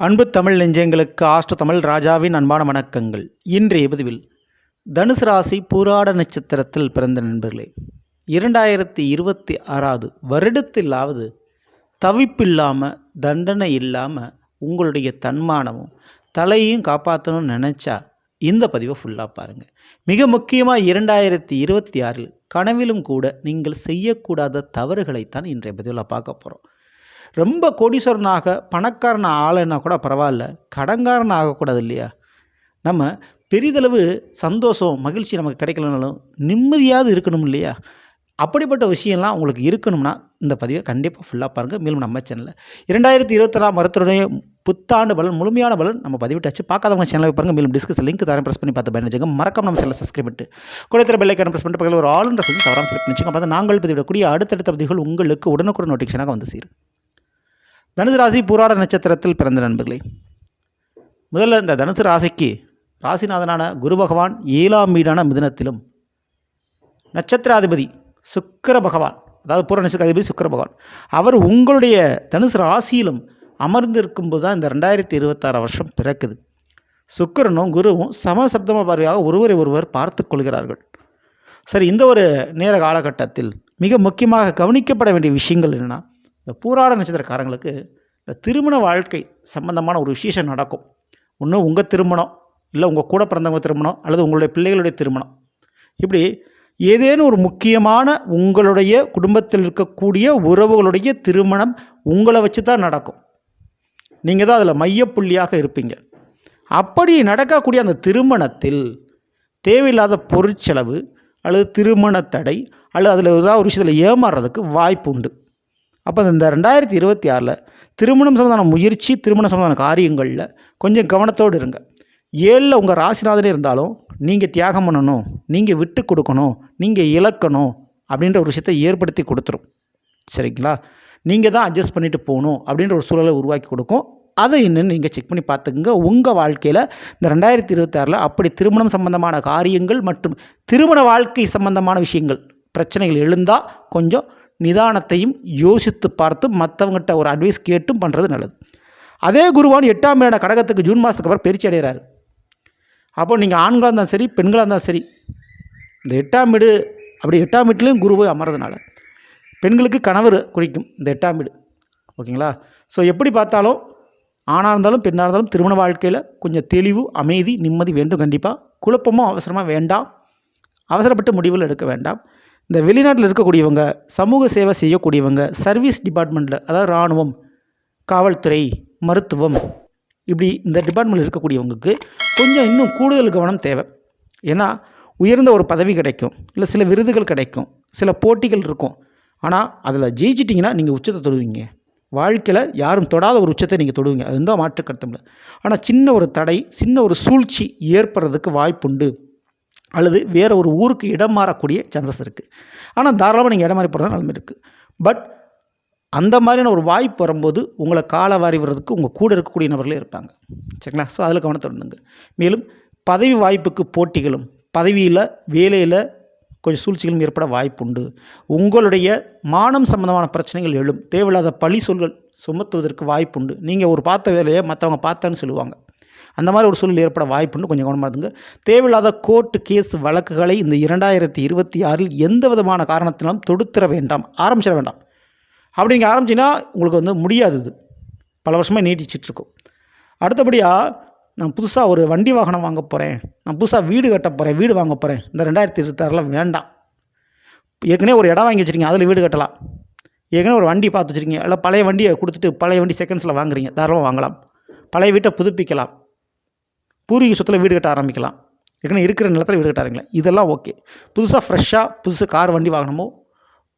அன்பு தமிழ் நெஞ்சங்களுக்கு ஆஸ்ட்ரோ தமிழ் ராஜாவின் அன்பான வணக்கங்கள். இன்றைய பதிவில் தனுசு ராசி பூராட நட்சத்திரத்தில் பிறந்த நண்பர்களே இரண்டாயிரத்தி இருபத்தி ஆறாவது வருடத்திலாவது தவிப்பில்லாமல் தண்டனை இல்லாமல் உங்களுடைய தன்மானமும் தலையும் காப்பாற்றணும்னு நினச்சா இந்த பதிவை ஃபுல்லாக பாருங்கள் மிக முக்கியமாக இரண்டாயிரத்தி இருபத்தி ஆறில் கனவிலும் கூட நீங்கள் செய்யக்கூடாத தவறுகளைத்தான் இன்றைய பதிவில் பார்க்க போகிறோம் ரொம்ப கோடீஸ்வரனாக பணக்காரன் ஆளுன்னா கூட பரவாயில்ல கடன்காரன் ஆகக்கூடாது இல்லையா நம்ம பெரிதளவு சந்தோஷம் மகிழ்ச்சி நமக்கு கிடைக்கலனாலும் நிம்மதியாவது இருக்கணும் இல்லையா? அப்படிப்பட்ட விஷயம்லாம் உங்களுக்கு இருக்கணும்னா இந்த பதிவை கண்டிப்பாக ஃபுல்லாக பாருங்கள் மேலும் நம்ம சேனலில் இரண்டாயிரத்தி இருபத்தாறாம் மருத்துவருடைய புத்தாண்டு பலன் முழுமையான பலன் நம்ம பதிவிட்டாச்சு. பார்க்காதவங்க சேனலை பாருங்கள் மேலும் டிஸ்கஸ் லிங்க் தரேன். ப்ரெஸ் பண்ணி பார்த்து பயணிச்சுங்க மறக்காம நம்ம சேனலை சப்ஸ்கிரைப் பண்ணிட்டு குறைத்திர பெல்லைக்கான ப்ரெஸ் பண்ணிட்டு பக்கத்தில் ஒரு ஆளுன்ற சொல்லி தவறாமல் செலக்ட் பண்ணிச்சுங்க. அப்போ நாங்கள் பதிவிடக்கூடிய அடுத்தடுத்த பதிவுகள் உங்களுக்கு உடனுக்குடன் நோட்டிஃபிகேஷனாக வந்து சேரும். தனுசு ராசி பூராட நட்சத்திரத்தில் பிறந்த நண்பர்களே முதல்ல இந்த தனுசு ராசிக்கு ராசிநாதனான குரு பகவான் ஏழாம் வீடான மிதுனத்திலும் நட்சத்திராதிபதி சுக்கிர பகவான் அதாவது பூர நட்சத்திராதிபதி சுக்கர பகவான் அவர் உங்களுடைய தனுசு ராசியிலும் அமர்ந்திருக்கும்போது தான் இந்த ரெண்டாயிரத்தி இருபத்தாறு வருஷம் பிறக்குது. சுக்கிரனும் குருவும் சமசப்தம பார்வையாக ஒருவரை ஒருவர் பார்த்து கொள்கிறார்கள். சரி இந்த ஒரு நேர காலகட்டத்தில் மிக முக்கியமாக கவனிக்கப்பட வேண்டிய விஷயங்கள் என்னென்னா இந்த பூராட நட்சத்திரக்காரங்களுக்கு இந்த திருமண வாழ்க்கை சம்பந்தமான ஒரு விசேஷம் நடக்கும். ஒன்று உங்கள் திருமணம் இல்லை உங்கள் கூட பிறந்தவங்க திருமணம் அல்லது உங்களுடைய பிள்ளைகளுடைய திருமணம். இப்படி ஏதேனும் ஒரு முக்கியமான உங்களுடைய குடும்பத்தில் இருக்கக்கூடிய உறவுகளுடைய திருமணம் உங்களை வச்சு தான் நடக்கும். நீங்கள் தான் அதில் மையப்புள்ளியாக இருப்பீங்க. அப்படி நடக்கக்கூடிய அந்த திருமணத்தில் தேவையில்லாத பொருட்செலவு அல்லது திருமண தடை அல்லது அதில் ஏதாவது ஒரு விஷயத்தில் ஏமாறுறதுக்கு வாய்ப்பு உண்டு. அப்போ இந்த ரெண்டாயிரத்தி இருபத்தி ஆறில் திருமணம் சம்பந்தமான முயற்சி திருமணம் சம்பந்தமான காரியங்களில் கொஞ்சம் கவனத்தோடு இருங்க. ஏழில் உங்கள் ராசிநாதனே இருந்தாலும் நீங்கள் தியாகம் பண்ணணும் நீங்கள் விட்டு கொடுக்கணும் நீங்கள் இழக்கணும் அப்படின்ற ஒரு விஷயத்தை ஏற்படுத்தி கொடுத்துரும். சரிங்களா? நீங்கள் தான் அட்ஜஸ்ட் பண்ணிட்டு போகணும் அப்படின்ற ஒரு சூழலை உருவாக்கி கொடுக்கும். அதை என்னென்னு நீங்கள் செக் பண்ணி பார்த்துக்குங்க. உங்கள் வாழ்க்கையில் இந்த ரெண்டாயிரத்தி இருபத்தாறில் அப்படி திருமணம் சம்பந்தமான காரியங்கள் மற்றும் திருமண வாழ்க்கை சம்பந்தமான விஷயங்கள் பிரச்சனைகள் எழுந்தால் கொஞ்சம் நிதானத்தையும் யோசித்து பார்த்து மற்றவங்ககிட்ட ஒரு அட்வைஸ் கேட்டும் பண்ணுறது நல்லது. அதே குருவான் எட்டாம் மேட கடகத்துக்கு ஜூன் மாதத்துக்கு அப்புறம் பயிற்சி அடைகிறாரு. அப்போ நீங்கள் ஆண்களாக இருந்தாலும் சரி பெண்களாக இருந்தாலும் சரி இந்த எட்டாம் வீடு அப்படி எட்டாம் வீட்லேயும் குரு போய் அமர்றதுனால பெண்களுக்கு கணவர் குறிக்கும் இந்த எட்டாம் வீடு. ஓகேங்களா? ஸோ எப்படி பார்த்தாலும் ஆணாக இருந்தாலும் பெண்ணாக இருந்தாலும் திருமண வாழ்க்கையில் கொஞ்சம் தெளிவு அமைதி நிம்மதி வேண்டும் கண்டிப்பாக குழப்பமும் அவசரமாக வேண்டாம். அவசரப்பட்டு முடிவுகள் எடுக்க வேண்டாம். இந்த வெளிநாட்டில் இருக்கக்கூடியவங்க சமூக சேவை செய்யக்கூடியவங்க சர்வீஸ் டிபார்ட்மெண்ட்டில் அதாவது இராணுவம் காவல்துறை மருத்துவம் இப்படி இந்த டிபார்ட்மெண்ட்டில் இருக்கக்கூடியவங்களுக்கு கொஞ்சம் இன்னும் கூடுதல் கவனம் தேவை. ஏன்னா உயர்ந்த ஒரு பதவி கிடைக்கும் இல்லை சில விருதுகள் கிடைக்கும் சில போட்டிகள் இருக்கும். ஆனால் அதில் ஜெயிச்சிட்டிங்கன்னா நீங்கள் உச்சத்தை தொடுவீங்க. வாழ்க்கையில் யாரும் தொடாத ஒரு உச்சத்தை நீங்கள் தொடுவீங்க. அது இருந்தால் மாற்று கருத்தமில்ல ஆனால் சின்ன ஒரு தடை சின்ன ஒரு சூழ்ச்சி ஏற்படுறதுக்கு வாய்ப்புண்டு. அல்லது வேறு ஒரு ஊருக்கு இடம் மாறக்கூடிய சான்சஸ் இருக்குது ஆனால் தாராளமாக நீங்கள் இடம் மாறி போகிறதா நிலைமை இருக்குது பட் அந்த மாதிரியான ஒரு வாய்ப்பு வரும்போது உங்களை கால வாரி வர்றதுக்கு உங்கள் கூட இருக்கக்கூடிய நபர்களே இருப்பாங்க. சரிங்களா? ஸோ அதில் கவனத்தை விடுங்க மேலும் பதவி வாய்ப்புக்கு போட்டிகளும் பதவியில் வேலையில் கொஞ்சம் சூழ்ச்சிகளும் ஏற்பட வாய்ப்புண்டு. உங்களுடைய மானம் சம்பந்தமான பிரச்சனைகள் எழும். தேவையில்லாத பழி சொல்கள் சுமத்துவதற்கு வாய்ப்புண்டு. நீங்கள் ஒரு பார்த்த வேலையை மற்றவங்க பார்த்தேன்னு சொல்லுவாங்க. அந்த மாதிரி ஒரு சூழல் ஏற்பட வாய்ப்புன்னு கொஞ்சம் கவனமாக இருந்துங்க. தேவையில்லாத கோர்ட்டு கேஸ் வழக்குகளை இந்த இரண்டாயிரத்தி இருபத்தி ஆறில் எந்த விதமான காரணத்தினாலும் தொடுத்துற வேண்டாம். ஆரம்பிச்சிட வேண்டாம். அப்படி நீங்கள் ஆரம்பிச்சின்னா உங்களுக்கு வந்து முடியாது இது. பல வருஷமாக நீட்டிச்சிட்ருக்கும். அடுத்தபடியாக நான் புதுசாக ஒரு வண்டி வாகனம் வாங்க போகிறேன் நான் புதுசாக வீடு கட்ட போகிறேன் வீடு வாங்க போகிறேன் இந்த ரெண்டாயிரத்தி இருபத்தாறில் வேண்டாம். ஏற்கனவே ஒரு இடம் வாங்கி வச்சுருக்கீங்க. அதில் வீடு கட்டலாம். ஏற்கனவே ஒரு வண்டி பார்த்து வச்சுருக்கீங்க. இல்லை பழைய வண்டியை கொடுத்துட்டு பழைய வண்டி செகண்ட்ஸில் வாங்குறீங்க. தாராளமாக வாங்கலாம். பழைய வீட்டை புதுப்பிக்கலாம். பூர்வீக சொத்தில் வீடு கட்ட ஆரம்பிக்கலாம். ஏற்கனவே இருக்கிற நிலத்தில் வீடு கட்ட ஆரம்பிக்கலாம் இதெல்லாம் ஓகே. புதுசாக ஃப்ரெஷ்ஷாக புதுசு கார் வண்டி வாங்கணுமோ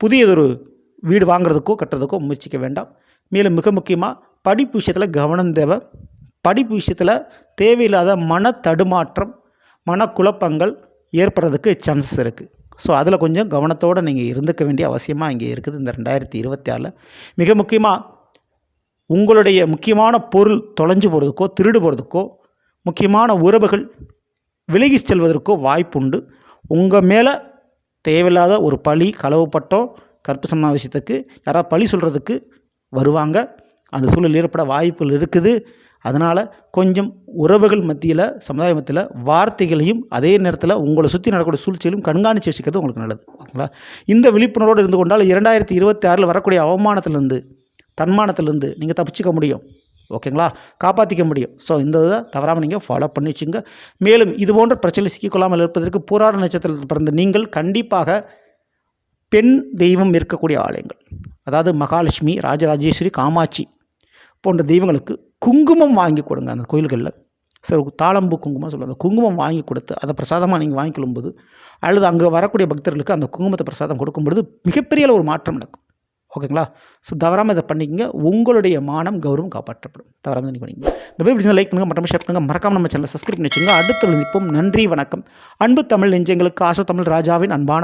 புதியதொரு வீடு வாங்குறதுக்கோ கட்டுறதுக்கோ முயற்சிக்க வேண்டாம். மேலும் மிக முக்கியமாக படிப்பு விஷயத்தில் கவனம் தேவை. படிப்பு விஷயத்தில் தேவையில்லாத மன தடுமாற்றம் மனக்குழப்பங்கள் ஏற்படுறதுக்கு சான்சஸ் இருக்குது ஸோ அதில் கொஞ்சம் கவனத்தோடு நீங்கள் இருந்துக்க வேண்டிய அவசியமாக இங்கே இருக்குது இந்த ரெண்டாயிரத்தி இருபத்தி ஆறில். மிக முக்கியமாக உங்களுடைய முக்கியமான பொருள் தொலைஞ்சு போகிறதுக்கோ திருடு போகிறதுக்கோ முக்கியமான உறவுகள் விலகி செல்வதற்கோ வாய்ப்புண்டு. உங்கள் மேலே தேவையில்லாத ஒரு பழி களவுப்பட்டோம் கற்பு சம்பந்தமான விஷயத்துக்கு யாராவது பழி சொல்கிறதுக்கு வருவாங்க. அந்த சூழல் ஏற்பட வாய்ப்புகள் இருக்குது. அதனால் கொஞ்சம் உறவுகள் மத்தியில் சமுதாய மத்தியில் வார்த்தைகளையும் அதே நேரத்தில் உங்களை சுற்றி நடக்கூடிய சூழ்ச்சிகளையும் கண்காணித்து வச்சுக்கிறது உங்களுக்கு நல்லது. ஓகேங்களா? இந்த விழிப்புணர்வோடு இருந்து கொண்டால் இரண்டாயிரத்தி இருபத்தி ஆறில் வரக்கூடிய அவமானத்திலிருந்து தன்மானத்திலிருந்து நீங்கள் தப்பிச்சுக்க முடியும். ஓகேங்களா? காப்பாற்றிக்க முடியும். ஸோ இந்த இதை தவறாமல் நீங்கள் ஃபாலோ பண்ணி வச்சுங்க. மேலும் இது போன்ற பிரச்சனை சிக்கிக்கொள்ளாமல் இருப்பதற்கு பூராட நட்சத்திரத்தில் பிறந்த நீங்கள் கண்டிப்பாக பெண் தெய்வம் இருக்கக்கூடிய ஆலயங்கள். அதாவது மகாலட்சுமி ராஜராஜேஸ்வரி காமாட்சி போன்ற தெய்வங்களுக்கு குங்குமம் வாங்கி கொடுங்க. அந்த கோயில்களில் சரி தாளம்பு குங்குமம் சொல்லுவாங்க. குங்குமம் வாங்கி கொடுத்து அதை பிரசாதமாக நீங்கள் வாங்கி கொள்ளும்போது அல்லது அங்கே வரக்கூடிய பக்தர்களுக்கு அந்த குங்குமத்தை பிரசாதம் கொடுக்கும்பொழுது மிகப்பெரிய ஒரு மாற்றம் நடக்கும். ஓகேங்களா? ஸோ தவறாமல் இதை பண்ணிக்கங்க. உங்களுடைய மானம் கௌரவம் காப்பாற்றப்படும். தவறாமல் நீங்கள் பண்ணிக்கங்க இந்த போய் பிடிச்சி லைக் பண்ணுங்கள் மற்றவங்க ஷேர் பண்ணுங்கள் மறக்காமல் நம்ம சேனலை சப்ஸ்கிரைப் பண்ணி வச்சுங்க அடுத்த நிற்போம் நன்றி வணக்கம். அன்பு தமிழ் நெஞ்சங்களுக்கு ஆசோ தமிழ் ராஜாவின் அன்பான